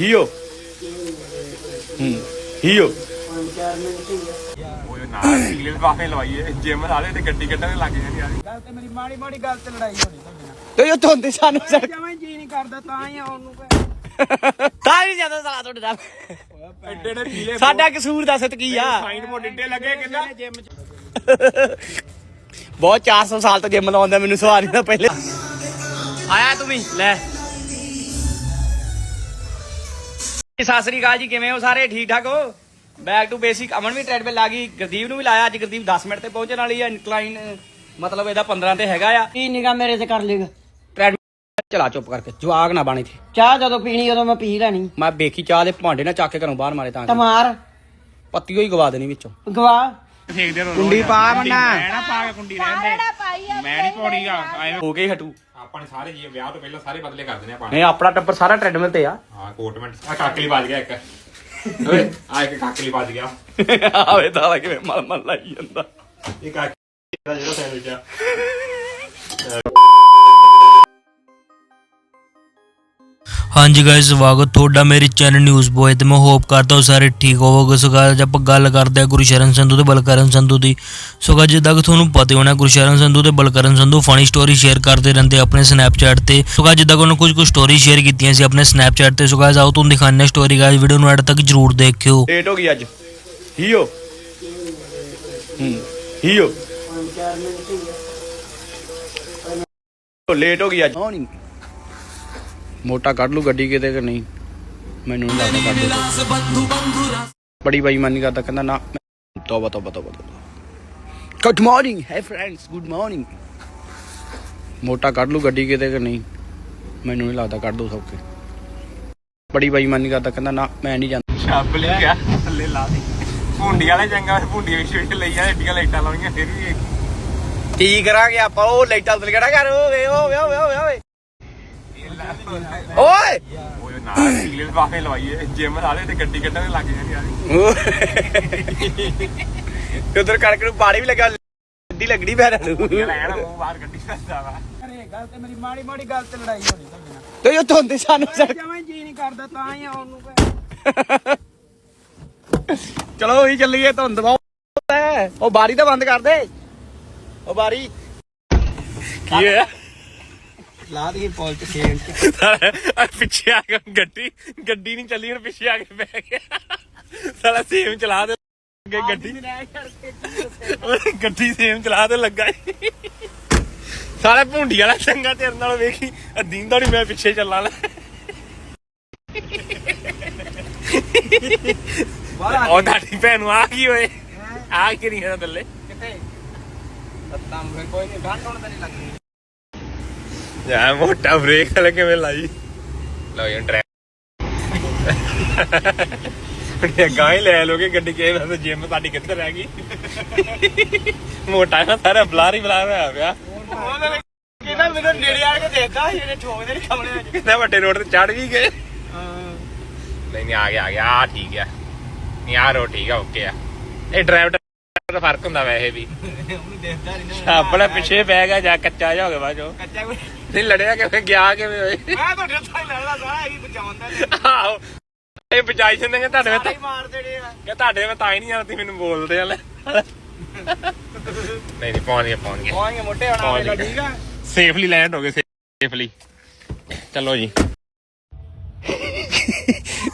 ਹੀਓ ਹੂੰ ਹੀਓ ਉਹ ਨਾਲ ਨੀਲੇ ਲਿਫਾਫੇ ਲਵਾਈਏ? ਜਿਮ ਵਾਲੇ ਤੇ ਗੱਡੀ ਕੱਢਣ ਲੱਗ ਜਾਂਦੇ ਯਾਰ ਗੱਲ ਤੇ ਮੇਰੀ ਮਾੜੀ ਮਾੜੀ ਗੱਲ ਤੇ ਲੜਾਈ ਹੋਣੀ ਤੁਹਾਡੇ ਨਾਲ। ਤੇ ਉਹ ਧੁੰਦੇ ਸਾਨੂੰ ਸਰ ਜਮਾਂ ਹੀ ਜੀ ਨਹੀਂ ਕਰਦਾ ਤਾਂ ਹੀ ਆਉਣ ਨੂੰ ਤਾਂ ਹੀ ਜ਼ਿਆਦਾ ਸਾਲਾ ਤੁਹਾਡੇ ਨਾਲ। ਐਡੇ ਐਡੇ ਨੀਲੇ ਸਾਡਾ ਕਸੂਰ ਦੱਸ ਤੇ ਕੀ ਆ? ਸਾਈਨ ਬੋਰਡ ਏਡੇ ਲੱਗੇ ਕਿੰਨਾ ਜਿਮ ਚ ਬਹੁਤ 400 ਸਾਲ ਤੋਂ ਜਿਮ ਲਾਉਂਦਾ ਮੈਨੂੰ ਸਵਾਰੀ ਦਾ ਪਹਿਲੇ ਆਇਆ ਤੂੰ ਵੀ ਲੈ। ਸਤਿ ਸ੍ਰੀ ਅਕਾਲ ਜੀ ਕਿਵੇਂ ਹੋ ਸਾਰੇ? ਠੀਕ ਠਾਕ ਹੋ? ਬੈਕ ਟੂ ਬੇਸਿਕ ਅਮਨ ਵੀ ਟ੍ਰੈਡਮਿਲ ਲਾ ਗਈ ਗੁਰਦੀਪ ਨੂੰ ਵੀ ਲਾਇਆ ਅੱਜ ਗੁਰਦੀਪ 10 ਮਿੰਟ ਤੇ ਪਹੁੰਚਣ ਵਾਲੀ ਆ ਇਨਕਲਾਈਨ ਮਤਲਬ ਇਹਦਾ 15 ਤੇ ਹੈਗਾ ਆ। ਕੀ ਨਿਗਾ ਮੇਰੇ ਤੇ ਕਰ ਲੇਗਾ? ਟ੍ਰੈਡਮਿਲ ਚਲਾ ਚੁੱਪ ਕਰਕੇ ਜਵਾਗ ਨਾ ਬਾਣੀ ਤੇ ਚਾਹ ਜਦੋਂ ਪੀਣੀ ਉਦੋਂ ਮੈਂ ਪੀ ਲੈਣੀ। ਮੈਂ ਵੇਖੀ ਚਾਹ ਦੇ ਭਾਂਡੇ ਨਾ ਚੱਕ ਕੇ ਘਰੋਂ ਬਾਹਰ ਮਾਰੇ ਤਾਂ ਟਮਾਰ ਪੱਤੀ ਹੋਈ ਗਵਾ ਦੇਣੀ ਵਿੱਚੋਂ। ਗਵਾ। ਰਹੋ ਕੁੰਡੀ ਪਾ ਮੰਨਾ। ਮੈਂ ਨਾ ਪਾ ਕੇ ਕੁੰਡੀ ਰਹਿੰਦੇ ਮੈਂ ਨਹੀਂ ਪਾਉਣੀਗਾ ਐਵੇਂ ਹੋ ਕੇ ਹੀ ਹਟੂ। ਆਪਾਂ ਨੇ ਸਾਰੇ ਜੀ ਵਿਆਹ ਤੋਂ ਪਹਿਲਾਂ ਸਾਰੇ ਬਦਲੇ ਕਰ ਦਿੰਦੇ ਆਪਾਂ ਨਹੀਂ ਆਪਣਾ ਟੱਬਰ ਸਾਰਾ ਟ੍ਰੈਡਮਿਲ ਤੇ ਆ। ਹਾਂ ਕੋਟਮੈਂਟ ਆ ਕਾਕਲੀ ਵੱਜ ਗਿਆ ਇੱਕ। ਓਏ ਆ ਇੱਕ ਕਾਕਲੀ ਵੱਜ ਗਿਆ। ਆਵੇ ਤਾਂ ਕਿਵੇਂ ਮਲ ਮਲ ਲਾਈ ਜਾਂਦਾ। ਇਹ ਕਾਕਲੀ ਦਾ ਜਿਹੜਾ ਸੈਂਡਵਿਚ ਆ। ਹਾਂਜੀ ਗਾਇਸ ਸਵਾਗਤ ਤੁਹਾਡਾ ਮੇਰੇ ਚੈਨਲ ਨਿਊਜ਼ ਬੋਏ ਤੇ। ਮੈਂ ਹੋਪ ਕਰਦਾ ਹਾਂ ਸਾਰੇ ਠੀਕ ਹੋਵੋਗੇ। ਸੋ ਅੱਜ ਆਪਾਂ ਗੱਲ ਕਰਦੇ ਹਾਂ ਗੁਰਸ਼ਰਨ ਸੰਧੂ ਤੇ ਬਲਕਰਨ ਸੰਧੂ ਦੀ। ਸੋ guys, ਜਿੱਦਾਂ ਕਿ ਤੁਹਾਨੂੰ ਪਤਾ ਹੀ ਹੋਣਾ ਗੁਰਸ਼ਰਨ ਸੰਧੂ ਤੇ Balkaran Sandhu funny story share ਕਰਦੇ ਰਹਿੰਦੇ ਆਪਣੇ ਸਨੈਪਚੈਟ ਤੇ। ਸੋ guys, ਜਿੱਦਾਂ ਕਿ ਉਹਨਾਂ ਕੁਝ ਕੁ ਸਟੋਰੀ ਸ਼ੇਅਰ ਕੀਤੀਆਂ ਸੀ ਆਪਣੇ ਸਨੈਪਚੈਟ ਤੇ। ਸੋ guys, ਆਓ ਤੁਹਾਨੂੰ ਦਿਖਾਉਂਦੇ ਹਾਂ ਸਟੋਰੀ ਗਾਇਸ ਵੀਡੀਓ ਨੂੰ ਐਡ ਤੱਕ ਜਰੂਰ ਦੇਖਿਓ। ਲੇਟ ਹੋ ਗਈ ਅੱਜ। ਹੀਓ ਹੂੰ ਹੀਓ ਲੇਟ ਹੋ ਗਈ ਅੱਜ। ਨਹੀਂ ਮੋਟਾ ਕੱਢ ਲੂ ਗੱਡੀ ਕਿਤੇ ਕਿ ਨਹੀਂ? ਮੈਨੂੰ ਨਹੀਂ ਲੱਗਦਾ ਕੱਢ ਲੂ ਬੜੀ ਬੇਈਮਾਨੀ ਕਰਦਾ ਕਹਿੰਦਾ ਨਾ ਤੋਬਾ ਤੋਬਾ ਤੋਬਾ ਤੋਬਾ। ਗੁੱਡ ਮਾਰਨਿੰਗ ਹੈ ਫਰੈਂਡਸ ਗੁੱਡ ਮਾਰਨਿੰਗ ਮੋਟਾ ਕੱਢ ਲੂ ਗੱਡੀ ਕਿਤੇ ਕਿ ਨਹੀਂ? ਮੈਨੂੰ ਨਹੀਂ ਲੱਗਦਾ ਕੱਢ ਦੂ ਸਭ ਕੇ ਬੜੀ ਬੇਈਮਾਨੀ ਕਰਦਾ ਕਹਿੰਦਾ ਨਾ ਮੈਂ ਨਹੀਂ ਜਾਂਦਾ। ਸ਼ਾਬ ਲੈ ਗਿਆ ਥੱਲੇ ਲਾ ਦੇ। ਭੁੰਡੀ ਵਾਲੇ ਚੰਗਾ ਭੁੰਡੀ ਵਿੱਚ ਵਿੱਚ ਲਈ ਆ ਏਡੀਆਂ ਲਾਈਟਾਂ ਲਾਉਣੀਆਂ ਫਿਰ ਵੀ ਕੀ? ਕਰਾਂਗੇ ਆਪਾਂ? ਉਹ ਲਾਈਟਾਂ ਉਤਲ ਕਿਹੜਾ ਕਰ ਓਏ ਓਏ ਓਏ ਓਏ। ਓਏ! ਓਏ ਉਹ ਨਾਲ ਨੀਲੇ ਲਿਫਾਫੇ ਲਵਾਈਏ ਜਿਮ ਵਾਲੇ ਤੇ ਗੱਡੀ ਕੱਢਣ ਲੱਗ ਜਾਂਦੇ ਯਾਰ। ਉਧਰ ਕਣਕ ਨੂੰ ਪਾਣੀ ਵੀ ਲੱਗਾ ਲੱਦੀ ਲੱਗਣੀ ਪੈਰਾਂ ਨੂੰ। ਲੈਣ ਉਹ ਬਾਹਰ ਗੱਡੀ ਫਸਦਾ ਵਾ। ਅਰੇ ਗੱਲ ਤੇ ਮੇਰੀ ਮਾੜੀ ਮਾੜੀ ਗੱਲ ਤੇ ਲੜਾਈ ਹੋਣੀ ਤੁਹਾਡੇ ਨਾਲ। ਤੇ ਉਹ ਧੁੰਦੇ ਸਾਨੂੰ ਸਰ ਜਮਾਂ ਹੀ ਜੀ ਨਹੀਂ ਕਰਦਾ ਤਾਂ ਹੀ ਆਉਣ ਨੂੰ ਚਲੋ ਉਹੀ ਚੱਲੀਏ ਧੁੰਦ ਬਹੁਤ ਹੈ। ਉਹ ਬਾਰੀ ਤਾਂ ਬੰਦ ਕਰ ਦੇ। ਉਹ ਬਾਰੀ। ਕੀ ਹੋਇਆ? ਲਾ ਦੇ ਪੌਲ ਤੇ ਖੇਡ ਚ ਆ ਪਿੱਛੇ ਆ ਕੇ ਗੱਡੀ ਗੱਡੀ ਨਹੀਂ ਚੱਲੀ ਹੁਣ ਪਿੱਛੇ ਆ ਕੇ ਬਹਿ ਗਿਆ। ਸਾਲਾ ਸੇਮ ਚਲਾ ਦੇ ਅੱਗੇ ਗੱਡੀ। ਉਹ ਗੱਡੀ ਸੇਮ ਚਲਾ ਦੇ ਲੱਗਾ ਈ। ਸਾਲੇ ਭੁੰਡੀ ਵਾਲਾ ਚੰਗਾ ਤੇਰੇ ਨਾਲ ਵੇਖੀ ਅਦੀਂਦਾ ਨਹੀਂ ਮੈਂ ਪਿੱਛੇ ਚੱਲਾਂ ਲੈ। ਉਹ ਤੁਹਾਡੀ ਭੈਣ ਨੂੰ ਆ ਕੀ ਹੋਏ ਆ ਕੀ ਨਹੀਂ ਹੈ ਥੱਲੇ। ਕਿੱਥੇ? ਤੱਤਾਂ ਮੇ ਕੋਈ ਨਹੀਂ ਗੰਢ ਹੋਣ ਤਾਂ ਨਹੀਂ ਲੱਗਦੀ ਯਾ ਮੋਟਾ ਬ੍ਰੇਕ ਵਾਲੇ ਕਿਵੇਂ ਲਾਈ? ਲਓ ਯਾਰ ਡਰਾਈਵ ਇਹ ਗਾਂ ਹੀ ਲੈ ਲੋਗੇ ਗੱਡੀ ਕੇ ਦਾ ਜਿਮ ਸਾਡੀ ਕਿੱਧਰ ਰਹਿ ਗਈ? ਮੋਟਾ ਨਾ ਸਾਰਾ ਬਲਾਰ ਹੀ ਬਲਾਰ ਹੋਇਆ ਪਿਆ। ਕਿਹਦਾ ਮੈਨੂੰ ਨੇੜੇ ਆ ਕੇ ਦੇਖਦਾ ਇਹਨੇ ਠੋਕਦੇ ਨਹੀਂ ਕਮਲੇ ਕਿੰਨੇ ਵੱਡੇ ਰੋਡ ਤੇ ਚੜ ਵੀ ਗਏ। ਨਹੀਂ ਨਹੀਂ ਆ ਗਿਆ ਆ ਗਿਆ ਆ ਠੀਕ ਆ। ਨਹੀਂ ਆ ਰੋ ਠੀਕ ਆ ਓਕੇ ਆ। ਇਹ ਡਰਾਈਵਰ ਦਾ ਫ਼ਰਕ ਹੁੰਦਾ ਵੈਸੇ ਵੀ। ਉਹਨੂੰ ਦੇਖਦਾ ਨਹੀਂ ਨਾ। ਆਪਣਾ ਪਿੱਛੇ ਬਹਿ ਗਿਆ ਜਾਂ ਕੱਚਾ ਜਾ ਹੋ ਗਿਆ ਬਾਜੋ ਕੱਚਾ ਨਹੀਂ ਲੜਿਆ ਕਿਵੇਂ ਗਿਆ ਕਿਵੇਂ ਹੋਏ ਮੈਂ ਤੁਹਾਡੇ ਤੋਂ ਹੀ ਲੜਦਾ ਸਾਰਾ ਇਹੀ ਬਚਾਉਂਦਾ ਆਹੋ। ਇਹ ਬਚਾਈ ਜਾਂਦੇ ਨੇ ਤੁਹਾਡੇ ਵਿੱਚ ਸਾਰੇ ਹੀ ਮਾਰ ਦੇਣੇ ਆ। ਕਿ ਤੁਹਾਡੇ ਮੈਂ ਤਾਂ ਹੀ ਨਹੀਂ ਜਾਂਦੀ ਮੈਨੂੰ ਬੋਲਦੇ ਆ ਲੈ। ਨਹੀਂ ਨਹੀਂ ਗਏ ਪਹੁੰਚ ਮੋਟੇ ਹੋਣਾ ਵੇਲਾ। ਠੀਕ ਆ। ਸੇਫਲੀ ਲੈਂਡ ਹੋ ਗਏ ਸੇਫਲੀ ਚਲੋ ਜੀ।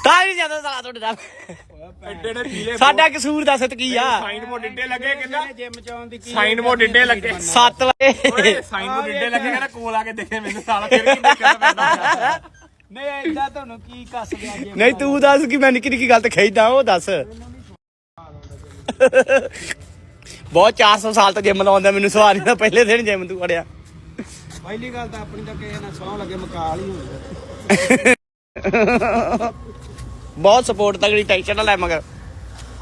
ਤਾਂ ਹੀ ਜ਼ਿਆਦਾ ਸਾਲਾ ਤੁਹਾਡੇ ਨਾਲ। ਐਡੇ ਐਡੇ ਪੀਲੇ ਸਾਡਾ ਕਸੂਰ ਦੱਸ ਤੇ ਕੀ ਆ? ਸਾਈਨ ਬੋਰਡ ਏਡੇ ਲੱਗੇ ਕਿੰਨਾ ਜਿਮ ਚ ਆਉਣ ਦੀ ਕੀ ਸਾਈਨ ਬੋਰਡ ਏਡੇ ਲੱਗੇ। 7 ਵਜੇ। ਓਏ ਸਾਈਨ ਬੋਰਡ ਏਡੇ ਲੱਗੇ ਕਹਿੰਦਾ ਕੋਲ ਆ ਕੇ ਦੇਖੇ ਮੈਨੂੰ ਸਾਲਾ ਫਿਰ ਕੀ ਦੇਖਣਾ ਪੈਂਦਾ ਨਹੀਂ ਐਦਾਂ ਤੁਹਾਨੂੰ ਕੀ ਕੱਸ ਗਿਆ ਨਹੀਂ ਤੂੰ ਦੱਸ ਕਿ ਮੈਂ ਨਿੱਕੀ ਨਿੱਕੀ ਗੱਲ ਤੇ ਖੇਡਦਾ ਉਹ ਦੱਸ। ਬਹੁਤ 400 ਸਾਲ ਤੋਂ ਜਿਮ ਲਾਉਂਦਾ ਮੈਨੂੰ ਸਵਾਰੀ ਦਾ ਪਹਿਲੇ ਦਿਨ ਜਿਮ ਤੂੰ ਅੜਿਆ। ਪਹਿਲੀ ਗੱਲ ਤਾਂ ਆਪਣੀ ਤਾਂ ਕਿਸੇ ਨਾਲ ਸੌਂ ਲੱਗੇ ਮਕਾਲ ਹੀ ਹੋਈ ਬਹੁਤ ਸਪੋਰਟ ਤਗੜੀ ਟੈਨਸ਼ਨ ਨਾ ਲੈ ਮਗਰ।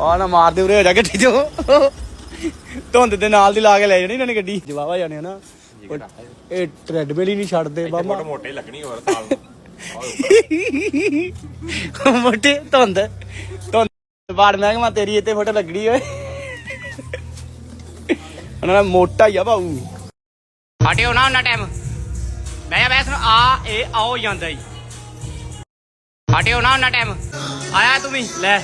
ਆ ਨਾ ਮਾਰ ਦੇ ਉਰੇ ਹੋ ਜਾ ਗੱਡੀ ਚੋਂ। ਧੁੰਦ ਦੇ ਨਾਲ ਦੀ ਲਾ ਕੇ ਲੈ ਜਾਣੀ ਇਹਨਾਂ ਨੇ ਗੱਡੀ। ਜਵਾਵਾ ਜਾਣੇ ਨਾ। ਇਹ ਟ੍ਰੈਡਮਿਲ ਹੀ ਨਹੀਂ ਛੱਡਦੇ ਬਾਬਾ। ਮੋਟੇ ਲੱਗਣੀ ਹੋਰ ਸਾਲ ਨੂੰ। ਮੋਟੇ ਧੁੰਦ। ਧੁੰਦ ਬਾੜ ਮੈਂ ਕਿਹਾ ਤੇਰੀ ਇੱਥੇ ਫੋਟੋ ਲੱਗਣੀ ਓਏ। ਉਹਨਾਂ ਦਾ ਮੋਟਾ ਹੀ ਆ ਬਾਊ ਹਟਿਓ ਨਾ ਉਹਨਾਂ ਟਾਈਮ ਜਾ ਬੈਸ ਨੂੰ ਆ ਇਹ ਆਓ ਜਾਂਦਾ ਹੀ। ਹਟਿਓ ਨਾ ਉਹਨਾਂ ਟਾਈਮ ਆਇਆ ਤੂੰ ਵੀ, ਲੈ।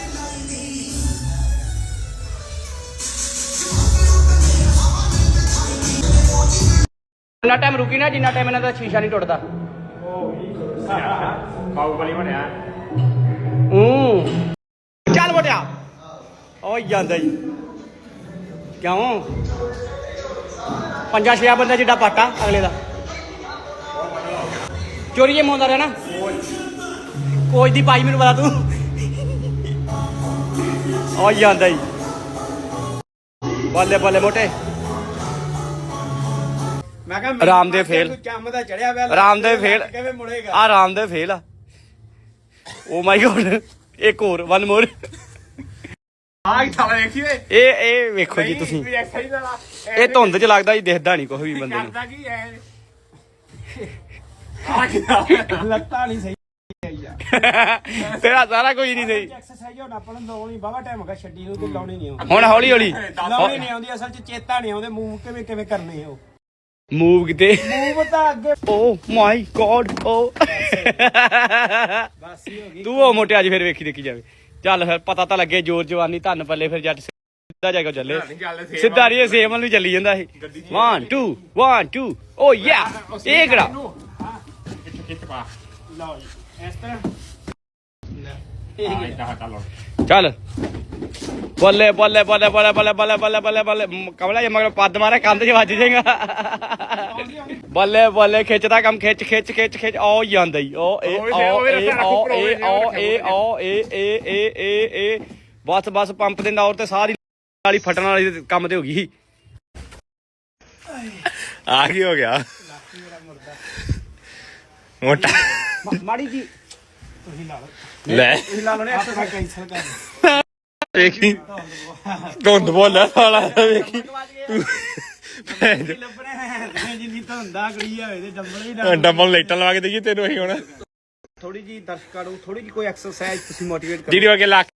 ਉਹਨਾਂ ਟਾਈਮ ਰੁਕੀ ਨਾ, ਜਿੰਨਾ ਟਾਈਮ ਇਹਨਾਂ ਦਾ ਸ਼ੀਸ਼ਾ ਨਹੀਂ ਟੁੱਟਦਾ। ਬਾਹੂਬਲੀ ਬਣਿਆ ਹੂੰ। ਚੱਲ ਬਟਿਆ ਓ ਜਾਂਦਾ ਹੀ ਕਿਉਂ? ਪੰਜਾ ਛਿਆ ਬੰਦਾ ਜਿੱਡਾ ਪਾਟਾ ਅਗਲੇ ਦਾ। ਚੋਰੀਏ ਜੇ ਮੋਂਦਾ ਰਹਿਣਾ ਕੋਚ ਦੀ ਪਾਈ ਮੈਨੂੰ ਪਤਾ ਤੂੰ। ਓ ਜਾਂਦਾ ਹੀ। ਬੱਲੇ ਬੱਲੇ ਮੋਟੇ। ਮੈਂ ਕਿਹਾ ਰਾਮਦੇਵ ਫੇਲ। ਕੰਮ ਦਾ ਚੜਿਆ ਪਿਆ ਰਾਮਦੇਵ ਫੇਲ। ਕਿਵੇਂ ਮੁੜੇਗਾ? ਆ ਰਾਮ ਦੇ ਫੇਲ ਆ। ਓ ਮਾਈ ਗੋਡ ਇੱਕ ਹੋਰ ਵਨ ਮੋਰ ਆਹ ਥਾਲਾ ਵੇਖੀ ਵੇ ਇਹ ਇਹ ਵੇਖੋ ਜੀ ਤੁਸੀਂ। ਇਹ ਧੁੰਦ ਚ ਲੱਗਦਾ ਜੀ ਦਿਖਦਾ ਨਹੀਂ ਕੋਈ ਵੀ ਬੰਦੇ ਨੂੰ। ਕਰਦਾ ਕੀ ਆ ਕੀ ਲੱਤਾਂ ਨਹੀਂ ਸਹੀ। ਤੇਰਾ ਸਾਰਾ ਕੁਝ ਨਹੀਂ ਸਹੀ। ਐਕਸਰਸਾਈਜ਼ ਹੁਣ ਆਪਾਂ ਨੂੰ ਲਾਉਣੀ ਬਾਵਾ ਟਾਈਮ ਹੋਗਾ ਛੱਡੀ ਨੂੰ ਤੇ ਲਾਉਣੀ ਨਹੀਂ ਆਉਂਦੀ ਹੁਣ ਹੌਲੀ ਹੌਲੀ। ਲਾਉਣੀ ਨਹੀਂ ਆਉਂਦੀ ਅਸਲ ਚ ਚੇਤਾ ਨਹੀਂ ਆਉਂਦੇ ਮੂਵ ਕਿਵੇਂ ਕਿਵੇਂ ਕਰਨੇ ਆ ਉਹ। ਮੂਵ ਕਿਤੇ? ਮੂਵ ਤਾਂ ਅੱਗੇ ਓ ਮਾਈ ਗੋਡ ਓ ਬਸ ਹੀ ਹੋ ਗਈ। ਤੂੰ ਉਹ ਮੋਟੇ ਅੱਜ ਫਿਰ ਵੇਖੀ ਦੇਖੀ ਜਾਵੇ। ਚੱਲ ਫਿਰ ਪਤਾ ਤਾਂ ਲੱਗੇ ਜੋਰ ਜਵਾਨੀ ਧੰਨ ਪੱਲੇ ਫਿਰ ਜੱਟ ਸਿੱਧਾ ਜਾ ਕੇ ਚੱਲੇ। ਸਿੱਧਾ ਨਹੀਂ ਸੇਮ ਨੂੰ ਚੱਲੀ ਜਾਂਦਾ ਸੀ 1 2 1 2 ਓ ਯਾ ਇਹ ਕਿਹੜਾ? ਕਿੱਥੇ ਕਿੱਥੇ ਪਾ। ਲਓ ਜੀ ਇਸ ਤਰ੍ਹਾਂ। ਚੱਲ। ਬੱਲੇ ਬੱਲੇ ਬੱਲੇ ਬੱਲੇ ਬੱਲੇ ਬੱਲੇ ਬੱਲੇ ਬੱਲੇ ਬੱਲੇ। ਕਮਲਾ ਜੇ ਮਗਰ ਪੱਦ ਮਾਰੇ ਕੰਧ 'ਚ ਵੱਜ ਜਾਏਗਾ। ਬੱਲੇ ਬੱਲੇ ਖਿੱਚਦਾ ਕੰਮ ਖਿੱਚ ਖਿੱਚ ਖਿੱਚ ਖਿੱਚ। ਆਉ ਜਾਂਦਾ ਹੀ ਓ ਏ ਆਓ ਏ ਆਓ ਏ ਆਓ ਏ ਆਓ ਏ ਏ ਏ ਏ ਏ। ਬਸ ਬਸ ਪੰਪ ਦੇ ਨੌਰ ਤੇ ਸਾਰੀ ਵਾਲੀ ਫਟਣ ਵਾਲੀ ਕੰਮ ਤੇ ਹੋ ਗਈ ਆ ਕੀ ਹੋ ਗਿਆ? ਮੋਟਾ। ਮਾੜੀ ਜੀ ਲੈ ਤੁਸੀਂ ਲਾ। ਕਰ ਵੇਖੀ। ਧੁੰਦ ਬੋਲਿਆ ਸਾਲਾ ਵੇਖੀ। ਤੂੰ ਭੈਣ ਚੋ। ਲੱਭਣੇ ਜਿੰਨੀ ਤਾਂ ਹੁੰਦਾ ਕੁੜੀ ਹੋਵੇ ਤੇ ਡੰਬਲ ਵੀ ਨਾ ਡਬਲ ਲਾਈਟਾਂ ਲਵਾ ਕੇ ਦੇਈਏ ਤੈਨੂੰ ਅਸੀਂ ਹੁਣ। ਥੋੜੀ ਜੀ ਦਰਸ਼ਕਾਂ ਨੂੰ ਥੋੜੀ ਜੀ ਕੋਈ ਐਕਸਰਸਾਈਜ਼ ਤੁਸੀਂ ਮੋਟੀਵੇਟ ਕਰੋ। ਜਿਹੜੀ ਵਗੇ ਲੱਕ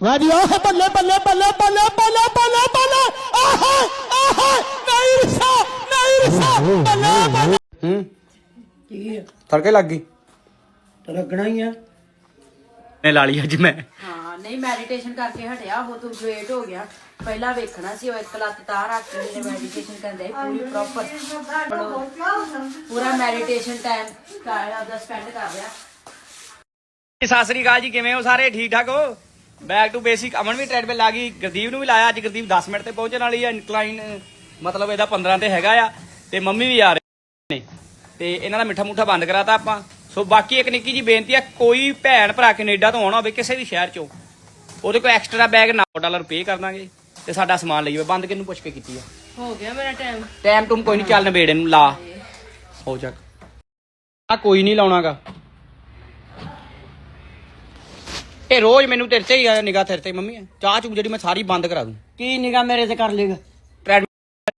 ਵਾਡੀਓ ਬੱਲੇ ਬੱਲੇ ਬੱਲੇ ਬੱਲੇ ਬੱਲੇ ਬੱਲੇ ਬੱਲੇ। ਆਹਾ ਆਹਾ ਨਹੀਂ ਰਸਾ ਨਹੀਂ ਰਸਾ। ਬੱਲੇ ਬੱਲੇ। ਹੂੰ? ਤੜਕੇ ਲੱਗ ਗਈ। ਤਾਂ ਲੱਗਣਾ ਹੀ ਆ। ਨੇ ਲਾ ਲਈ ਅੱਜ ਮੈਂ। ਹਾਂ ਨਹੀਂ ਮੈਡੀਟੇਸ਼ਨ ਕਰਕੇ ਹਟਿਆ ਉਹ ਤੂੰ ਵੇਟ ਹੋ ਗਿਆ। ਪਹਿਲਾਂ ਵੇਖਣਾ ਸੀ ਉਹ ਇੱਕ ਲੱਤ ਤਾਂ ਰੱਖ ਕੇ ਜਿਹਨੇ ਮੈਡੀਟੇਸ਼ਨ ਕਰਦੇ ਪੂਰੀ ਪ੍ਰੋਪਰ ਪੂਰਾ ਮੈਡੀਟੇਸ਼ਨ ਟਾਈਮ ਕਰ ਆਪਦਾ ਸਪੈਂਡ ਕਰ ਰਿਹਾ। ਸਤਿ ਸ੍ਰੀ ਅਕਾਲ ਜੀ ਕਿਵੇਂ ਹੋ ਸਾਰੇ? ਠੀਕ ਠਾਕ ਹੋ? ਬੈਕ ਟੂ ਬੇਸਿਕ ਅਮਨ ਵੀ ਟ੍ਰੈਡਮਿਲ ਆ ਗਈ ਗੁਰਦੀਪ ਨੂੰ ਵੀ ਲਾਇਆ ਅੱਜ ਗੁਰਦੀਪ 10 ਮਿੰਟ ਤੇ ਪਹੁੰਚਣ ਵਾਲੀ ਆ ਇਨਕਲਾਈਨ ਮਤਲਬ ਇਹਦਾ 15 ਤੇ ਹੈਗਾ ਆ ਤੇ ਮੰਮੀ ਵੀ ਆ ਰਹੇ ਨੇ। ਤੇ ਇਹਨਾਂ ਦਾ ਮਿੱਠਾ ਮੁੱਠਾ ਬੰਦ ਕਰਾਤਾ ਆਪਾਂ। ਸੋ ਬਾਕੀ ਇੱਕ ਨਿੱਕੀ ਜੀ ਬੇਨਤੀ ਆ ਕੋਈ ਭੈਣ ਭਰਾ ਕੈਨੇਡਾ ਤੋਂ ਆਉਣਾ ਹੋਵੇ ਕਿਸੇ ਵੀ ਸ਼ਹਿਰ ਚੋਂ ਉਹਦੇ ਕੋਲ ਐਕਸਟਰਾ ਬੈਗ 9 ਡਾਲਰ ਪੇ ਕਰ ਦਾਂਗੇ ਤੇ ਸਾਡਾ ਸਮਾਨ ਲਈ ਜਾਵੇ ਬੰਦ ਕਿਹਨੂੰ ਪੁੱਛ ਕੇ ਕੀਤੀ ਆ? ਹੋ ਗਿਆ ਮੇਰਾ ਟਾਈਮ ਟਾਈਮ ਟੂਮ ਕੋਈ ਨਹੀਂ ਚੱਲ ਨਵੇੜੇ ਨੂੰ ਲਾ। ਹੋ ਚੱਕ ਆ ਕੋਈ ਨਹੀਂ ਲਾਉਣਾਗਾ। ਇਹ ਰੋਜ਼ ਮੈਨੂੰ ਤੇਰੇ ਤੇ ਹੀ ਆ ਨਿਗਾਹ ਤੇਰੇ ਤੇ ਮੰਮੀ। ਚਾਹ ਚੁੱਕ ਜਿਹੜੀ ਮੈਂ ਸਾਰੀ ਬੰਦ ਕਰਾ ਦੂੰ। ਕੀ ਨਿਗਾ ਮੇਰੇ ਤੇ ਕਰ ਲੇਗਾ?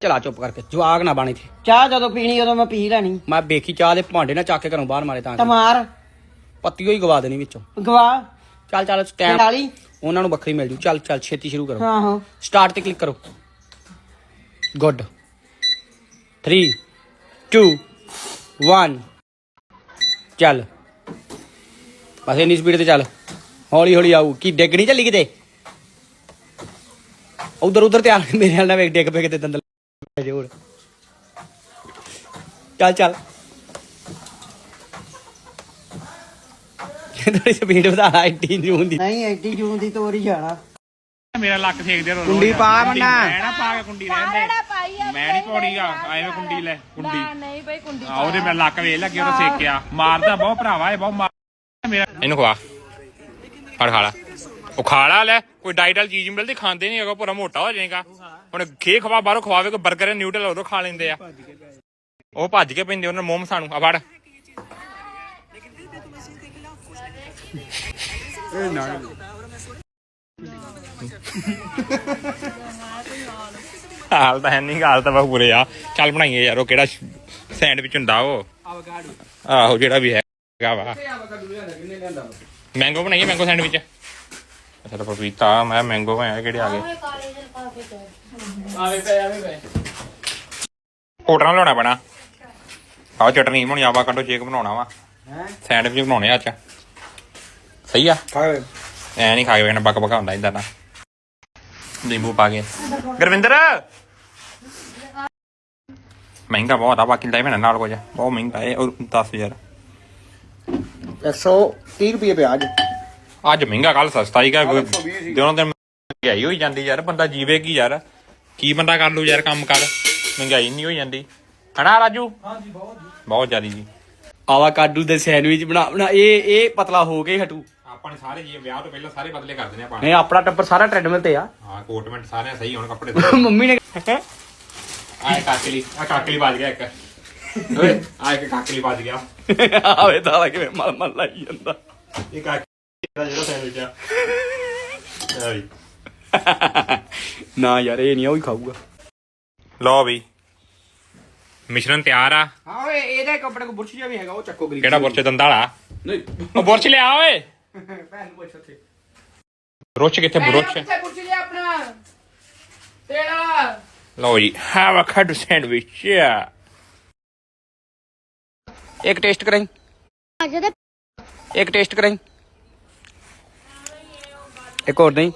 ਚਲਾ ਚੁੱਪ ਕਰਕੇ। ਜਵਾਗ ਨਾ ਬਣ ਇੱਥੇ। ਚਾਹ ਜਦੋਂ ਪੀਣੀ ਉਦੋਂ ਮੈਂ ਪੀ ਲੈਣੀ। ਮੈਂ ਵੇਖੀ ਚਾਹ ਦੇ ਭਾਂਡੇ ਨਾ ਚੱਕ ਕੇ ਘਰੋਂ ਬਾਹਰ ਮਾਰੇ ਤਾਂ ਟਮਾਰ ਪੱਤੀਓ ਹੀ ਗਵਾ ਦੇਣੀ ਵਿੱਚੋਂ। ਗਵਾ। ਚੱਲ ਚੱਲ ਟਾਈਮ ਨਾਲੀ ਉਹਨਾਂ ਨੂੰ ਵੱਖਰੀ ਮਿਲ ਜੂ। ਚੱਲ ਚੱਲ ਛੇਤੀ ਸ਼ੁਰੂ ਕਰੋ। ਆਹੋ ਸਟਾਰਟ ਤੇ ਕਲਿੱਕ ਕਰੋ। ਗੁੱਡ 3 2 1 ਚੱਲ। ਬਸ ਇੰਨੀ ਸਪੀਡ ਤੇ ਚੱਲ। ਹੌਲੀ ਹੌਲੀ ਆਊ। ਕੀ ਡਿੱਗ ਨਹੀਂ ਚੱਲੀ ਕਿਤੇ? ਉਧਰ ਉਧਰ ਧਿਆਨ ਮੇਰੇ ਨਾਲ ਨਾ ਵੇਖ ਡਿੱਗ ਪਏ ਕਿਤੇ ਦੰਦਲ ਜੋੜ ਚੱਲ ਚੱਲ। ਥੋੜੀ ਸਪੀਡ ਵਧਾ ਐਡੀ ਜੂਨ ਦੀ। ਨਹੀਂ ਐਡੀ ਜੂਨ ਦੀ ਤੋਰ ਜਾਣਾ। ਮੇਰਾ ਲੱਕ ਸੇਕਦੇ ਰੋ ਕੁੰਡੀ ਪਾ ਮੰਨਾ। ਮੈਂ ਨਾ ਪਾ ਕੇ ਕੁੰਡੀ ਰਹਿਣ ਦੇ। ਮੈਂ ਨਹੀਂ ਪਾਉਣੀਗਾ ਐਵੇਂ ਕੁੰਡੀ ਲੈ ਕੁੰਡੀ। ਨਹੀਂ ਭਾਈ ਕੁੰਡੀ ਆ ਉਹਦੇ ਮੈਂ ਲੱਕ ਵੇਖ ਲੱਗੇ ਉਹ ਸੇਕਿਆ। ਮਾਰਦਾ ਬਹੁਤ ਭਰਾਵਾ ਇਹ ਬਹੁਤ ਮਾਰ ਮੇਰਾ ਇਹਨੂੰ ਖਵਾ। ਫੜ ਖਾ ਲਾ ਲਾ ਲੈ ਕੋਈ ਡਾਈਟ ਵਾਲੀ ਚੀਜ਼ ਮਿਲਦੀ ਖਾਂਦੇ ਨਹੀਂ ਹੈਗਾ ਪੂਰਾ ਮੋਟਾ ਹੋ ਜਾਏਗਾ। ਹੁਣ ਖੇ ਖਵਾ ਬਾਹਰੋਂ ਖਵਾਵੇ ਕੋਈ 버ਗਰ ਨਿਊਡਲ ਉਦੋਂ ਖਾ ਲੈਂਦੇ ਆ। ਉਹ ਭੱਜ ਕੇ ਪੈਂਦੇ ਉਹਨਾਂ ਮੋਮ ਸਾਨੂੰ ਆ ਫੜ ਹਾਲ ਤਾਂ ਹੈ ਨਹੀਂ ਹਾਲ ਤਾਂ ਬਹੁਤ ਬੁਰੇ ਆ। ਚੱਲ ਬਣਾਈਏ ਯਾਰ ਉਹ ਕਿਹੜਾ ਸੈਂਡਵਿਚ ਹੁੰਦਾ ਉਹ। ਆਹੋ ਜਿਹੜਾ ਵੀ ਹੈਗਾ ਵਾ। ਮੈਂਗੋ ਬਣਾਈਏ ਮੈਂਗੋ ਸੈਂਡਵਿਚ ਅੱਛਾ ਤਾਂ ਪਪੀਤਾ ਮੈਂ ਮੈਂਗੋ ਬਣਾਇਆ ਕਿਹੜੇ ਆ ਗਏ? ਆਵੇ ਪਏ ਆਵੇ ਪਏ ਕੋਟਣਾ ਲਾਉਣਾ ਪੈਣਾ। ਆਹ ਚਟਨੀ ਬਣਾਉਣੀ ਆਵਾ ਕੱਢੋ ਸ਼ੇਕ ਬਣਾਉਣਾ ਵਾ। ਸੈਂਡਵਿਚ ਬਣਾਉਣੇ ਆ ਅੱਜ। ਸਹੀ ਆ? ਖਾਏ ਐ ਨਹੀਂ ਖਾ ਕੇ ਵੇਖਣਾ ਬੱਕ ਬੱਕਾ ਹੁੰਦਾ ਇਦਾਂ ਨਾ ਨਿੰਬੂ ਪਾ ਕੇ। ਗੁਰਵਿੰਦਰ! ਮਹਿੰਗਾ ਬਹੁਤ ਆ ਬਾਕੀ ਲੈ ਮੈਨਾਂ ਨਾਲ ਕੁਝ। ਬਹੁਤ ਮਹਿੰਗਾ ਹੈ ਔਰ 10000 130 ਰੁਪਏ ਪਿਆ ਅੱਜ ਮਹਿੰਗਾ ਕੱਲ ਸਸਤਾ ਹੀ ਕਰ ਦਿਨੋਂ ਦਿਨ ਮਹਿੰਗਾਈ ਹੋਈ ਜਾਂਦੀ ਯਾਰ ਬੰਦਾ ਜੀਵੇ ਕੀ ਯਾਰ? ਕੀ ਬੰਦਾ ਕਰ ਲੂ ਯਾਰ ਕੰਮ ਕਰ? ਮਹਿੰਗਾਈ ਨਹੀਂ ਹੋਈ ਜਾਂਦੀ। ਹਨਾ ਰਾਜੂ? ਹਾਂਜੀ ਬਹੁਤ ਬਹੁਤ ਜ਼ਿਆਦੀ ਜੀ। ਆਵਾਕਾਡੋ ਦੇ ਸੈਂਡਵਿਚ ਬਣਾ ਬਣਾ ਇਹ ਇਹ ਪਤਲਾ ਹੋ ਕੇ ਹਟੂ। ਆਪਾਂ ਨੇ ਸਾਰੇ ਜੀ ਵਿਆਹ ਤੋਂ ਪਹਿਲਾਂ ਸਾਰੇ ਬਦਲੇ ਕਰ ਦਿੰਦੇ ਆਪਾਂ ਨਹੀਂ ਆਪਣਾ ਟੱਬਰ ਸਾਰਾ ਟ੍ਰੈਡਮਿਲ ਤੇ ਆ। ਹਾਂ ਕੋਟਮੈਂਟ ਸਾਰੇ ਸਹੀ ਹੁਣ ਕੱਪੜੇ ਮੰਮੀ ਨੇ ਆਏ ਕਾਕਲੀ ਆ ਕਾਕਲੀ ਵੱਜ ਗਿਆ ਇੱਕ। ਓਏ ਆ ਇੱਕ ਕਾਕਲੀ ਵੱਜ ਗਿਆ। ਆਵੇ ਤਾਂ ਕਿਵੇਂ ਮਲ ਮਲ ਲਾਈ ਜਾਂਦਾ। ਇਹ ਕਾਕਲੀ ਦਾ ਜਿਹੜਾ ਸੈਂਡਵਿਚ ਆ। ਆ ਵੀ। ਨਾ ਯਾਰ ਇਹ ਨਹੀਂ ਉਹ ਹੀ ਖਾਊਗਾ। ਲਓ ਵੀ। ਮਿਸ਼ਰਣ ਤਿਆਰ ਆ। ਹਾਂ ਓਏ ਇਹਦਾ ਕੱਪੜੇ ਕੋ ਬੁਰਸ਼ ਜਿਹਾ ਵੀ ਹੈਗਾ ਉਹ ਚੱਕੋ ਗਰੀ ਕਿਹੜਾ ਬੁਰਚ ਦੰਦਾਲਾ ਨਹੀਂ। ਉਹ ਬੁਰਚ ਲਿਆ ਓਏ। ਭੈਣ ਨੂੰ ਪੁੱਛ ਉੱਥੇ। ਬੁਰਚ ਕਿੱਥੇ ਬੁਰਸ਼? ਲਿਆ ਆਪਣਾ। ਤੇਰਾ। ਲਓ ਜੀ ਆਵਾਕਾਡੋ ਸੈਂਡਵਿਚ ਇੱਕ ਟੇਸਟ ਕਰਾਈ। ਇੱਕ ਟੇਸਟ ਕਰਾਈ। ਇੱਕ ਹੋਰ ਨਹੀਂ?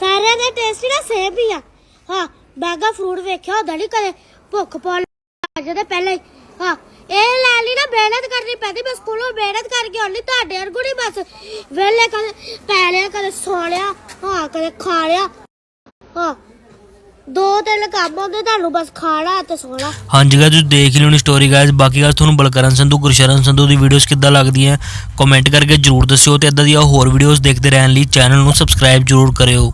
ਸਾਰਿਆਂ ਦੇ ਟੇਸਟ ਨਾ ਸੇਮ ਹੀ ਆ। ਹਾਂ, ਬਾਗਾ ਫਰੂਟ ਵੇਖਿਆ ਹੁੰਦਾ ਨਹੀਂ ਕਦੇ ਭੁੱਖ ਪਾਲ ਜਦੋਂ ਪਹਿਲਾਂ ਹੀ। ਹਾਂ, ਇਹ ਲੈ ਲਈ ਨਾ, ਮਿਹਨਤ ਕਰਨੀ ਪੈਂਦੀ, ਮੈਂ ਸਕੂਲੋਂ ਮਿਹਨਤ ਕਰਕੇ ਆਉਣੀ ਤੁਹਾਡੇ ਵਰਗੂ ਨਹੀਂ ਬਸ ਵੇਲੇ ਕਦੇ ਪੈ ਲਿਆ ਕਦੇ ਸੌ ਲਿਆ ਹਾਂ, ਕਦੇ ਖਾ ਲਿਆ। ਹਾਂ ਦੋ ਤਿੰਨ ਕੰਮ ਹੁੰਦੇ ਤੁਹਾਨੂੰ ਬਸ ਖਾਣਾ ਤੇ ਸੌਣਾ। ਹਾਂਜੀ ਗਾਇਸ ਤੁਸੀਂ ਦੇਖ ਲਿਓ ਨੀ ਸਟੋਰੀ ਗਾਇਸ ਬਾਕੀ ਗੱਲ ਤੁਹਾਨੂੰ ਬਲਕਰਨ ਸੰਧੂ, ਗੁਰਸ਼ਰਨ ਸੰਧੂ ਦੀ ਵੀਡੀਓਜ਼ ਕਿੱਦਾਂ ਲੱਗਦੀਆਂ ਕਮੈਂਟ ਕਰਕੇ ਜਰੂਰ ਦੱਸਿਓ ਤੇ ਇਦਾਂ ਦੀਆਂ ਹੋਰ ਵੀਡੀਓਜ਼ ਦੇਖਦੇ ਰਹਿਣ ਲਈ ਚੈਨਲ ਨੂੰ ਸਬਸਕ੍ਰਾਈਬ ਜਰੂਰ ਕਰਿਓ।